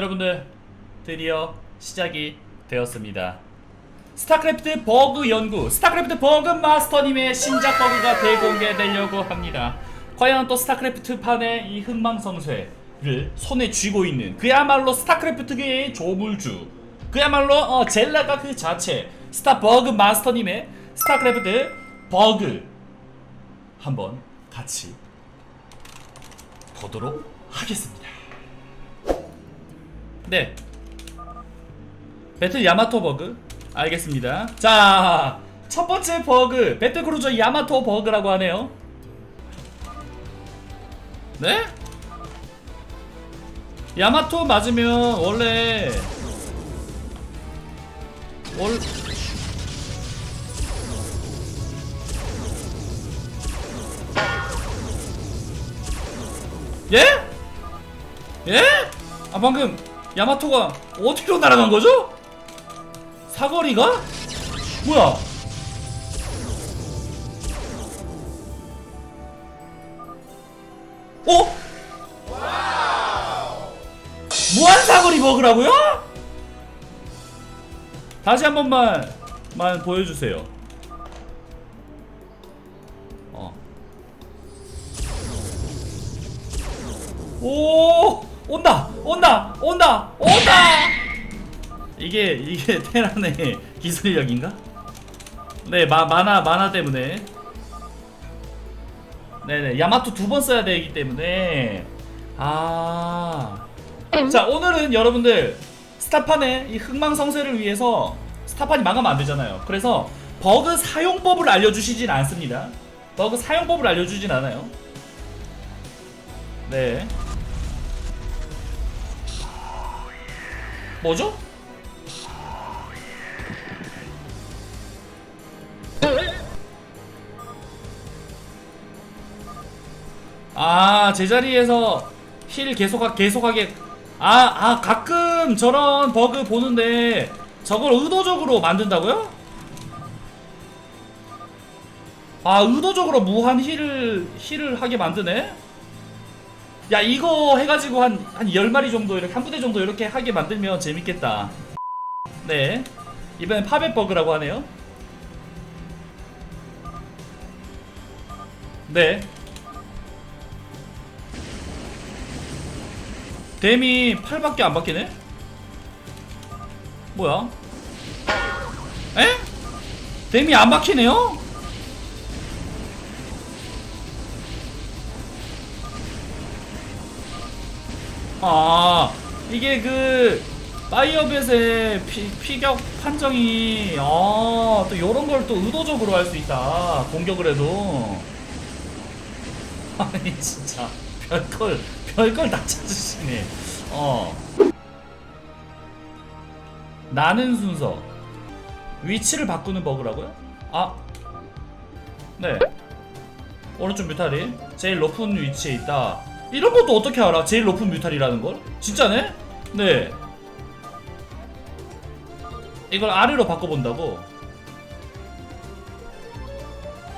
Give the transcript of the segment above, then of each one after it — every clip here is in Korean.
여러분들 드디어 시작이 되었습니다. 스타크래프트 버그 연구, 스타크래프트 버그 마스터님의 신작 버그가 대공개되려고 합니다. 과연 또 스타크래프트 판의 이 흥망성쇠를 손에 쥐고 있는 그야말로 스타크래프트계의 조물주, 그야말로 어, 젤라가 그 자체, 스타 버그 마스터님의 스타크래프트 버그 한번 같이 보도록 하겠습니다. 네. 배틀 야마토 버그. 알겠습니다. 자, 첫 번째 버그. 배틀크루저 야마토 버그라고 하네요. 네? 야마토 맞으면 원래 월 예? 예? 아 방금 야마토가 어디로 날아간 거죠? 사거리가? 뭐야? 어? 무한 사거리 버그라고요? 다시 한 번만 만 보여주세요. 어. 오 온다 온다! 온다! 온다! 이게 이게 테란의 기술력인가? 네 마, 마나 마나 때문에. 네네 야마토 두 번 써야 되기 때문에. 아 자 오늘은 여러분들 스타판의 이 흥망성쇠를 위해서 스타판이 망하면 안 되잖아요. 그래서 버그 사용법을 알려주시진 않습니다. 버그 사용법을 알려주진 않아요. 네 뭐죠? 아 제자리에서 힐 계속하, 계속하게 아, 아 가끔 저런 버그 보는데 저걸 의도적으로 만든다고요? 아 의도적으로 무한 힐을 힐을 하게 만드네? 야 이거 해가지고 한 한 10마리 정도 이렇게 한 부대 정도 이렇게 하게 만들면 재밌겠다 네 이번엔 파벳 버그라고 하네요 네 댐이 8밖에 안 바뀌네? 뭐야? 에? 댐이 안 바뀌네요? 아 이게 그 파이어벳의 피, 피격 판정이 아또 요런 걸 또 의도적으로 할 수 있다 공격을 해도 아니 진짜 별걸 별걸 다 찾으시네 어 나는 순서 위치를 바꾸는 버그라고요? 아 네. 오른쪽 뮤탈이 제일 높은 위치에 있다. 이런 것도 어떻게 알아? 제일 높은 뮤탈이라는 걸? 진짜네? 네. 이걸 아래로 바꿔본다고?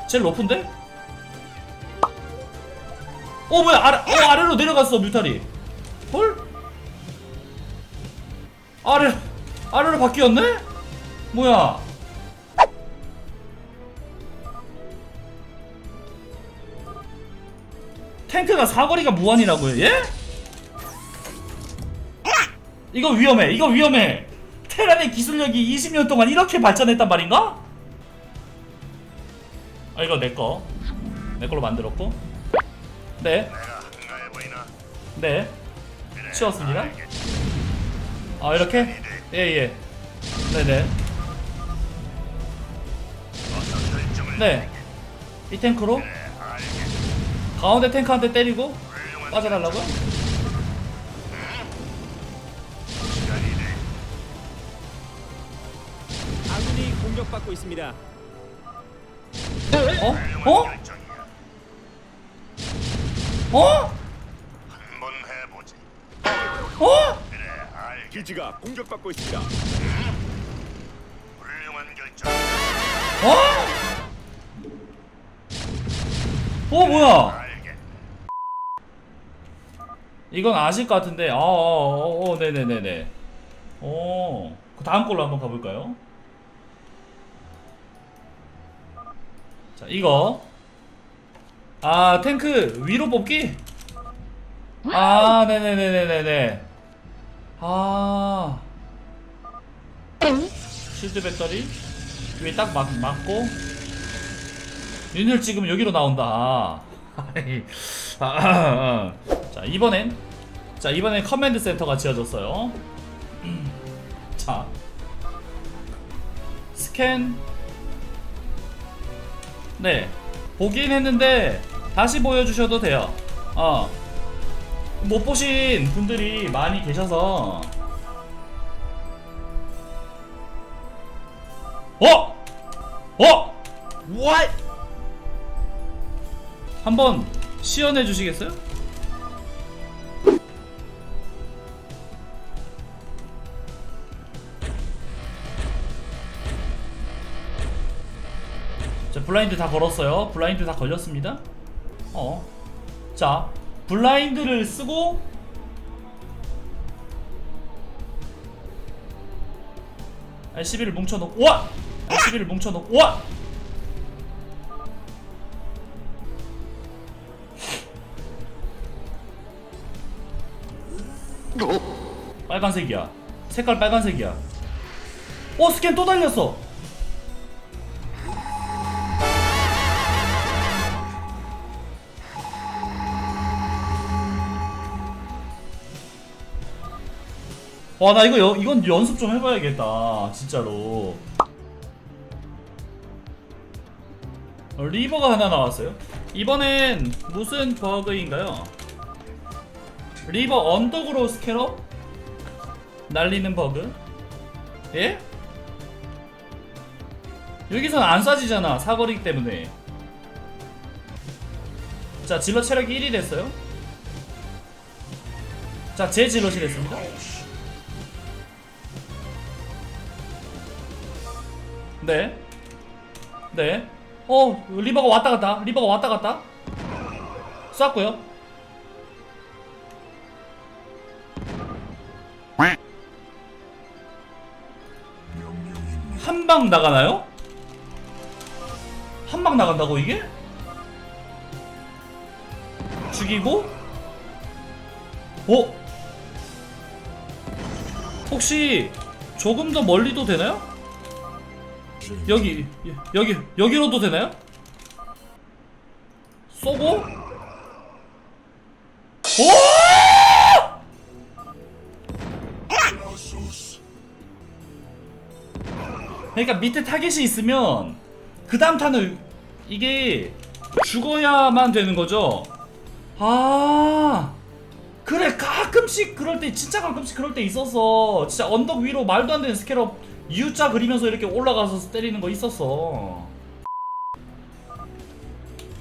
제일 높은데? 어 뭐야 아래 어 아래로 내려갔어 뮤탈이 헐 아래 아래로 바뀌었네 뭐야 탱크가 사거리가 무한이라고요 예? 이거 위험해 이거 위험해 테란의 기술력이 20년 동안 이렇게 발전했단 말인가? 아 이거 내꺼 내 걸로 만들었고 네? 네. 치웠습니다. 아, 이렇게? 예, 예. 네네. 어떤 결정을 네. 이 탱크로 가운데 탱크한테 때리고 돼. 아군이 공격받고 있습니다. 어? 어? 어? 한번 해보지. 어? 그래. 기지가 공격받고 있습니다. 훌륭한 결정. 어? 어, 뭐야? 이건 아실 것 같은데. 아, 어, 어, 어, 네네네네. 오, 그 다음 걸로 한번 가볼까요? 자 이거. 아 탱크 위로 뽑기? 아 네네네네네네. 아. 실드 배터리? 위에 딱 막, 맞고. 윤율 지금 여기로 나온다. 아이, 아, 아, 아. 자 이번엔 자 이번엔 커맨드 센터가 지어졌어요 자 스캔 네 보긴 했는데 다시 보여주셔도 돼요 어 못 보신 분들이 많이 계셔서 어? 어? What? 한번 시연해 주시겠어요? 블라인드 다 걸었어요. 블라인드 다 걸렸습니다. 어. 자, 블라인드를 쓰고 RCB를 뭉쳐놓고 와! RCB를 뭉쳐놓고 와! 빨간색이야. 색깔 빨간색이야. 어 스캔 또 달렸어. 와 나 이거 여, 이건 연습 좀 해봐야겠다 진짜로. 어, 리버가 하나 나왔어요? 이번엔 무슨 버그인가요? 리버 언덕으로 스캐럽 날리는 버그? 예? 여기선 안 쏴지잖아 사거리 때문에. 자 질러 체력이 1이 됐어요? 자제 질럿이 됐습니다 네. 네. 어, 리버가 왔다 갔다. 리버가 왔다 갔다. 쐈고요. 한 방 나가나요? 한 방 나간다고 이게? 죽이고? 어? 혹시 조금 더 멀리도 되나요? 여기 여기 여기로도 되나요? 쏘고 오! 그러니까 밑에 타겟이 있으면 그 다음 타는 이게 죽어야만 되는 거죠. 아 그래 가끔씩 그럴 때 진짜 가끔씩 그럴 때 있었어. 진짜 언덕 위로 말도 안 되는 스캐럽 U자 그리면서 이렇게 올라가서 때리는 거 있었어.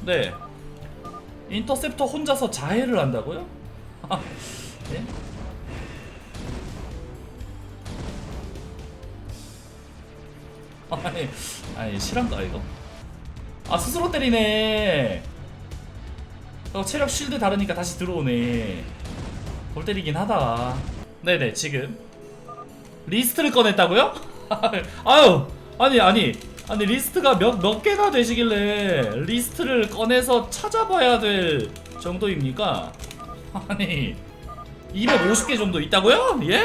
네. 인터셉터 혼자서 자해를 한다고요? 아, 네? 아니, 아니 실한가 이거? 아 스스로 때리네. 어, 체력 쉴드 다르니까 다시 들어오네. 골 때리긴 하다. 네네 지금 리스트를 꺼냈다고요? 아유 아니 아니 아니 리스트가 몇, 몇 개가 되시길래 리스트를 꺼내서 찾아봐야 될 정도입니까? 아니 250개 정도 있다고요? 예?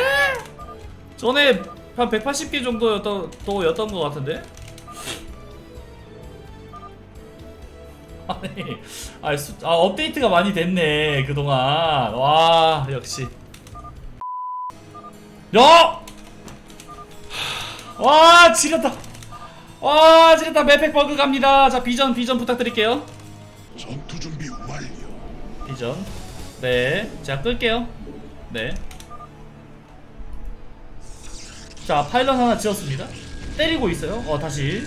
전에 한 180개 정도였던 또였던 것 같은데? 아니, 아니 수, 아 업데이트가 많이 됐네 그동안 와 역시 야! 와 지렸다. 와 지렸다. 맵팩 버그 갑니다. 자 비전 비전 부탁드릴게요. 전투 준비 완료. 비전. 네. 제가 끌게요. 네자 파일럿 하나 지었습니다. 때리고 있어요. 어 다시.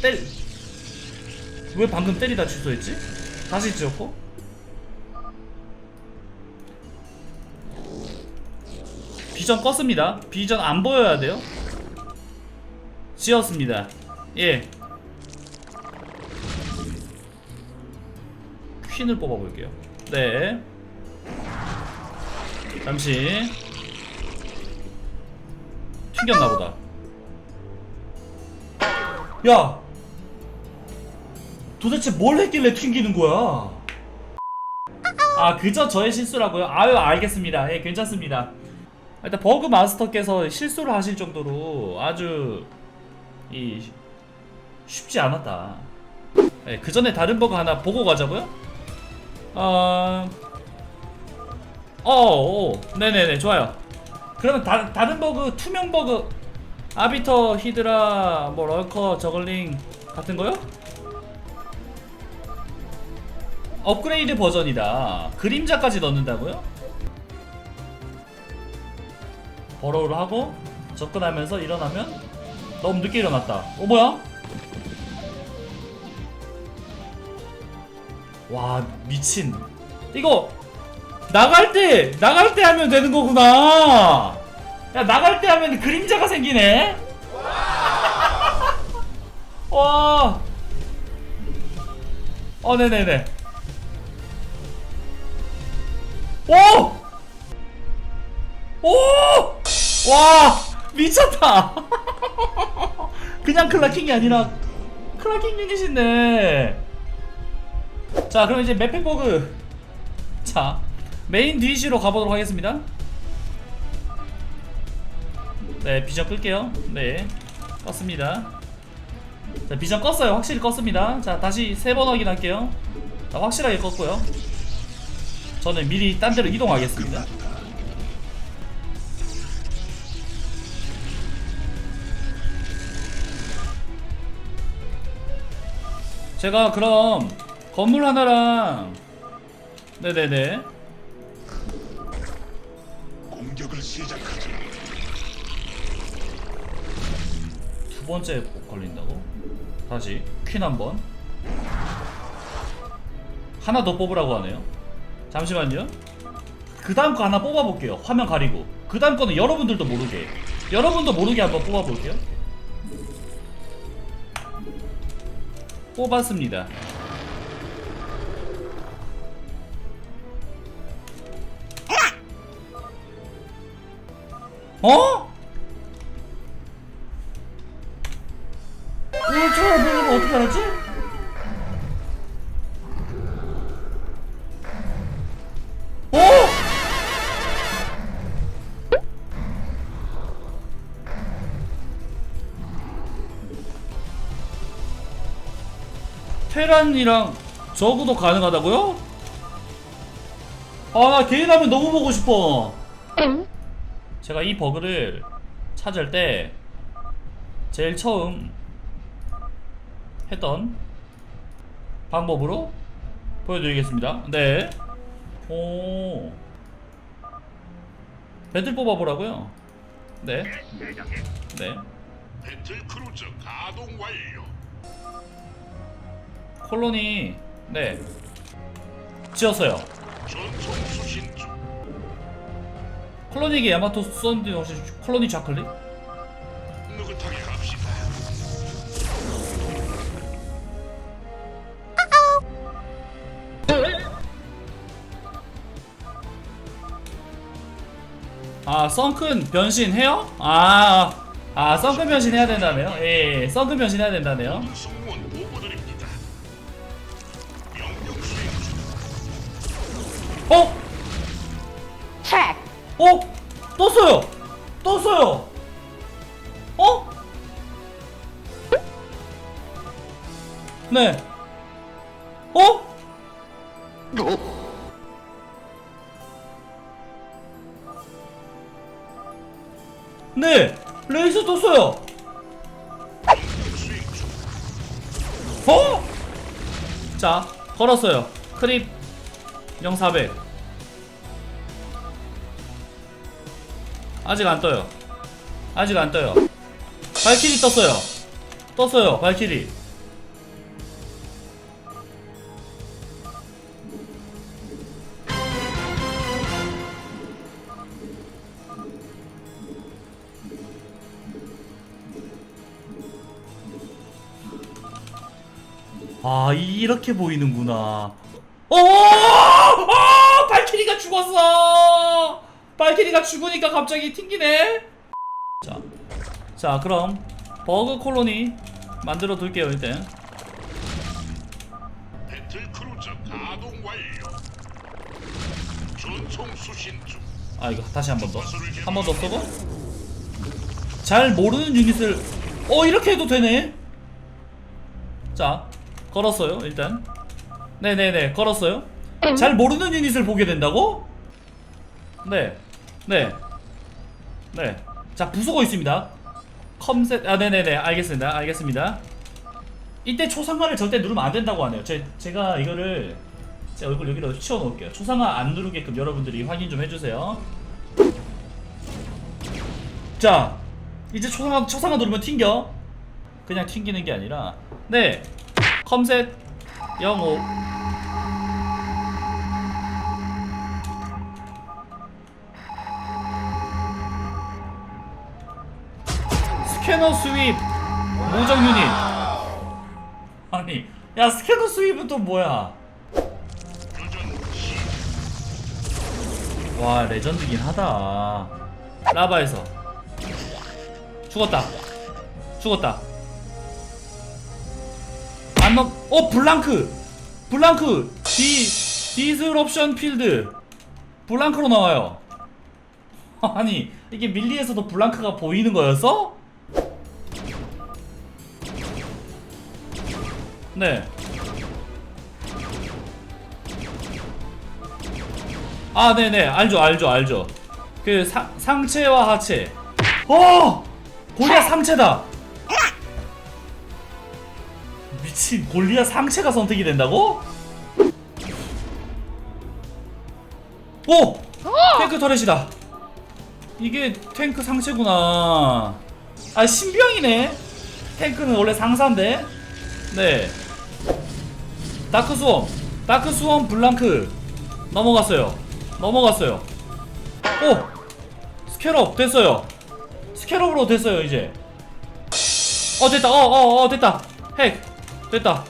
때리. 왜 방금 때리다 취소했지? 다시 지었고. 비전 껐습니다. 비전 안 보여야 돼요 지었습니다. 예. 퀸을 뽑아볼게요. 네. 잠시. 튕겼나 보다. 야! 도대체 뭘 했길래 튕기는 거야? 아 그저 저의 실수라고요? 아유 알겠습니다. 예 괜찮습니다. 일단 버그 마스터께서 실수를 하실 정도로 아주 이 쉽지 않았다 예, 그 전에 다른 버그 하나 보고 가자고요? 어... 어, 어, 네네네, 좋아요. 그러면 다, 다른 버그, 투명 버그, 아비터, 히드라, 뭐, 럴커, 저글링 같은 거요? 업그레이드 버전이다. 그림자까지 넣는다고요? 버러우를 하고, 접근하면서 일어나면, 너무 늦게 일어났다. 어, 뭐야? 와, 미친. 이거, 나갈 때 나갈 때 하면 되는 거구나. 야 나갈 때 하면 그림자가 생기네. 와. 어 네네네. 오. 오. 와 미쳤다. 그냥 클라킹이 아니라 클라킹 유닛이네. 자 그럼 이제 맵팩버그 자 메인 DC로 가보도록 하겠습니다. 네 비전 끌게요. 네 껐습니다. 자 비전 껐어요. 확실히 껐습니다. 자 다시 세 번 확인할게요. 자, 확실하게 껐고요. 저는 미리 딴 데로 이동하겠습니다 제가 그럼 건물 하나랑 네네네. 공격을 시작하자. 두 번째 복 걸린다고? 다시 퀸 한번. 하나 더 뽑으라고 하네요. 잠시만요. 그 다음 거 하나 뽑아볼게요. 화면 가리고. 그 다음 거는 여러분들도 모르게. 여러분도 모르게 한번 뽑아볼게요 뽑았습니다 어? 테란이랑 저구도 가능하다고요? 아 나 개인 하면 너무 보고 싶어 제가 이 버그를 찾을 때 제일 처음 했던 방법으로 보여드리겠습니다. 네. 오. 배틀 뽑아보라고요? 네. 네. 배틀 크루즈 가동 완료. 콜로니, 네. 지었어요. 콜로니에게 야마토 썬디 혹시 콜로니 갑시다. 아, 썬큰 변신 해요? 아, 아, 썬큰 변신 해야 된다네요? 예, 예, 썬큰 변신 해야 된다네요. 어? 떴어요! 떴어요! 어? 네. 어? 네! 레이스 떴어요! 어? 자, 걸었어요. 크립 0400. 아직 안 떠요. 아직 안 떠요. 발키리 떴어요. 떴어요, 발키리. 아 이렇게 보이는구나. 어, 어 발키리가 죽었어. 발키리가 죽으니까 갑자기 튕기네. 자, 자 그럼 버그 콜로니 만들어 둘게요 일단 배틀 크루저 가동 완료. 전총 수신 중. 아 이거 다시 한 번 더. 한 번더 쓰고 잘 모르는 유닛을 어 이렇게 해도 되네. 자 걸었어요 일단. 네네네 걸었어요. 잘 모르는 유닛을 보게 된다고? 네 네 네 자 부수고 있습니다. 컴셋 아 네네네. 알겠습니다. 알겠습니다. 이때 초상화를 절대 누르면 안 된다고 하네요. 제, 제가 이거를 제 얼굴 여기다 치워 놓을게요. 초상화 안 누르게끔 여러분들이 확인 좀 해주세요. 자 이제 초상화 초상화 누르면 튕겨. 그냥 튕기는 게 아니라. 네. 컴셋 05 스캐너 스윕. 모정 유닛. 아니 야 스캐너 스윕은 또 뭐야. 와 레전드긴 하다. 라바에서. 죽었다. 죽었다. 안 넘.. 어 블랑크! 블랑크! 디 디스럽션 필드. 블랑크로 나와요. 아니 이게 밀리에서도 블랑크가 보이는 거였어? 네 아, 네네, 알죠, 알죠, 알죠. 그 상, 상체와 하체. 어, 골리앗 상체다. 미친 골리앗 상체가 선택이 된다고? 오, 탱크 터렛이다. 이게 탱크 상체구나. 아, 신병이네. 탱크는 원래 상사인데. 네. 다크 수험, 다크 수험 블랑크 넘어갔어요. 넘어갔어요. 오! 스캐럽 됐어요. 스캐럽으로 됐어요, 이제. 어, 됐다. 어, 어, 어, 됐다. 핵. 됐다.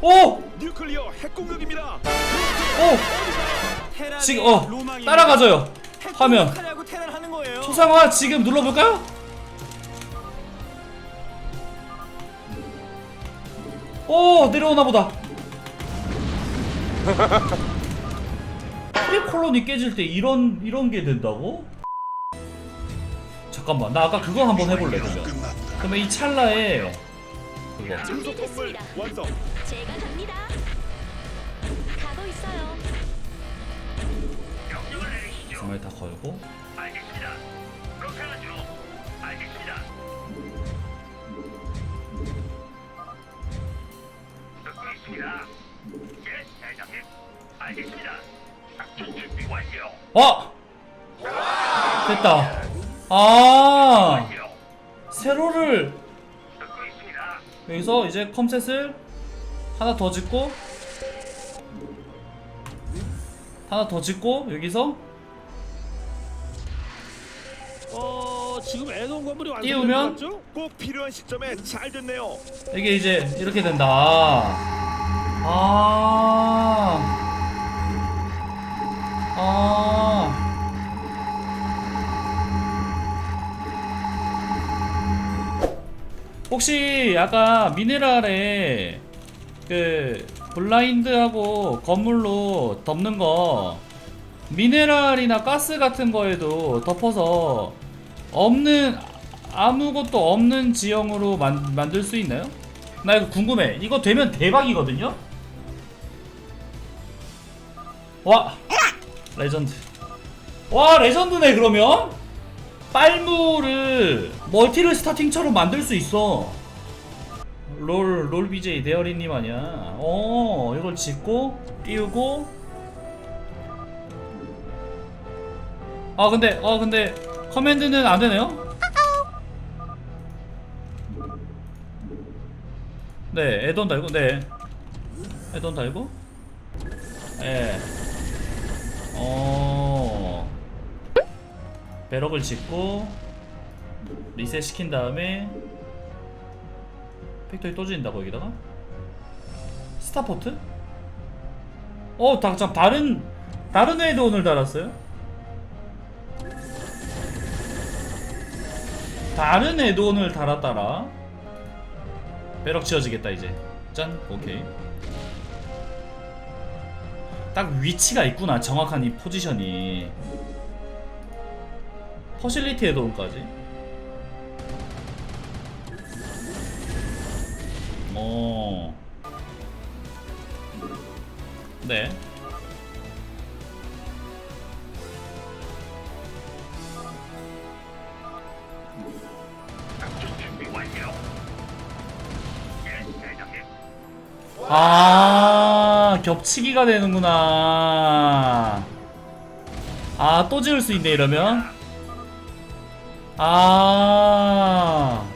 오! 뉴클리어 핵 공격입니다. 오! 지금, 어. 핵 화면. 초상화 지금 눌러볼까요? 오 내려오나 보다. 프리 콜론이 깨질 때 이런 이런 게 된다고? 잠깐만 나 아까 그걸 한번 해볼래 그러면. 그러면 이 찰나에 그거 분석 건물 준비됐습니다. 완성. 제가 갑니다. 가고 있어요. 명령을 내리시죠. 정말 다 걸고 알겠습니다. 작전 준비 완료. 어 됐다. 아 완료. 세로를 듣고 있습니다. 여기서 이제 컴셋을 하나 더 짓고 하나 더 짓고 여기서 어 지금 애동 건물이 완성된 띄우면? 것 같죠? 꼭 필요한 시점에 잘 됐네요. 이게 이제 이렇게 된다. 아. 아. 혹시 아까 미네랄에 그 블라인드하고 건물로 덮는 거 미네랄이나 가스 같은 거에도 덮어서 없는 아무것도 없는 지형으로 만, 만들 수 있나요? 나 이거 궁금해. 이거 되면 대박이거든요. 와 레전드. 와 레전드네 그러면. 빨무를 멀티를 스타팅처럼 만들 수 있어. 롤, 롤 BJ 데어리님 아니야. 어, 이걸 짓고, 띄우고. 아, 근데, 어, 근데, 커맨드는 안 되네요? 네, 애돈 달고, 네. 애돈 달고. 예. 어. 배럭을 짓고, 리셋 시킨 다음에, 팩토리 또 지린다고 여기다가? 스타포트? 어, 다, 참 다른 다른 애도 오늘 달았어요? 다른 애도 오늘 달았더라 배럭 지어지겠다 이제 짠 오케이 딱 위치가 있구나 정확한 이 포지션이 퍼실리티 에도온까지 어. 네. 아, 겹치기가 되는구나. 아, 또 지을 수 있네, 이러면. 아.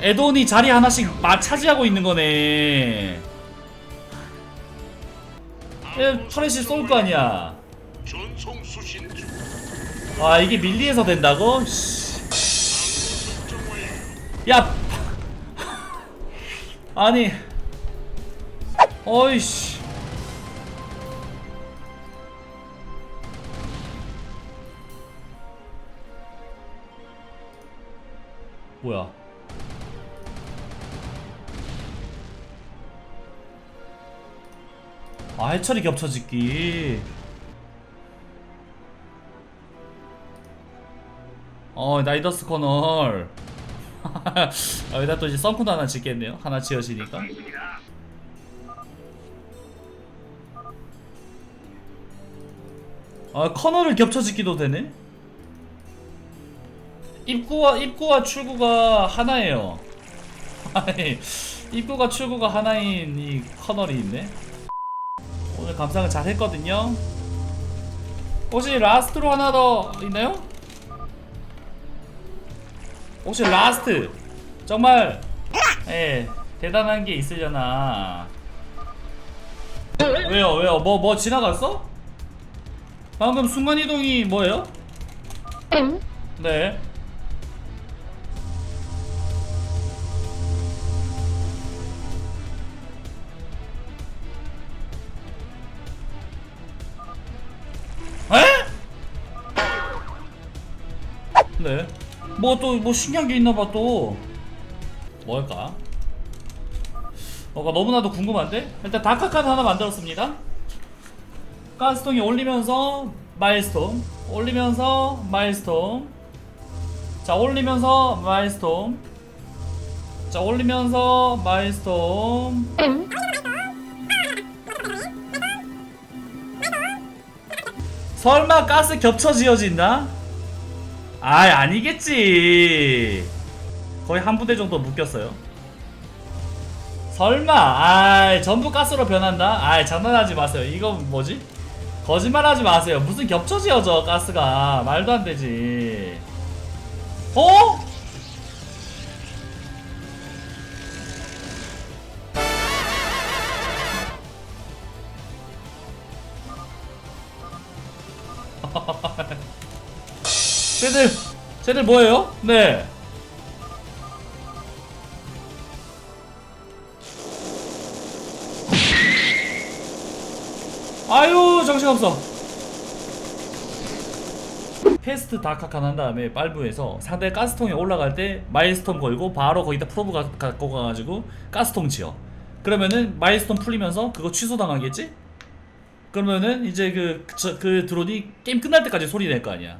에돈이 자리 하나씩 마 차지하고 있는 거네. 예, 터렛이 쏠 거 아니야. 아, 이게 밀리에서 된다고? 씨. 야! 아니. 어이씨. 뭐야? 아, 해철이 겹쳐짓기. 어, 나이더스 커널. 여기다 또 이제 썬크도 하나 짓겠네요. 하나 지어지니까. 아 커널을 겹쳐 짓기도 되네. 입구와 입구와 출구가 하나예요. 아니 입구가 출구가 하나인 이 커널이 있네. 오늘 감상을 잘 했거든요. 혹시 라스트로 하나 더 있나요? 혹시 라스트 정말 예 대단한 게 있으려나? 왜요 왜요 뭐뭐 지나갔어? 방금 순간이동이 뭐예요? 네. 에? 네. 뭐또뭐 신기한 게 있나 봐 또. 뭘까? 뭐가 너무나도 궁금한데? 일단 다카카드 하나 만들었습니다. 가스통이 올리면서 마일스톤 올리면서 마일스톤 자 올리면서 마일스톤 자 올리면서 마일스톤 설마 가스 겹쳐 지어진다? 아 아니겠지. 거의 한 부대 정도 묶였어요. 설마. 아 전부 가스로 변한다? 아 장난하지 마세요. 이거 뭐지? 거짓말하지 마세요 무슨 겹쳐 지어져 가스가 말도 안 되지 어? 쟤들 쟤들 뭐예요? 네 아유 정신없어. 패스트 다카칸 한 다음에 빨부에서 상대 가스통에 올라갈 때 마일스톤 걸고 바로 거기다 프로브 가, 갖고 가가지고 가스통 지어. 그러면은 마일스톤 풀리면서 그거 취소당하겠지? 그러면은 이제 그, 저, 그 드론이 게임 끝날 때까지 소리 낼 거 아니야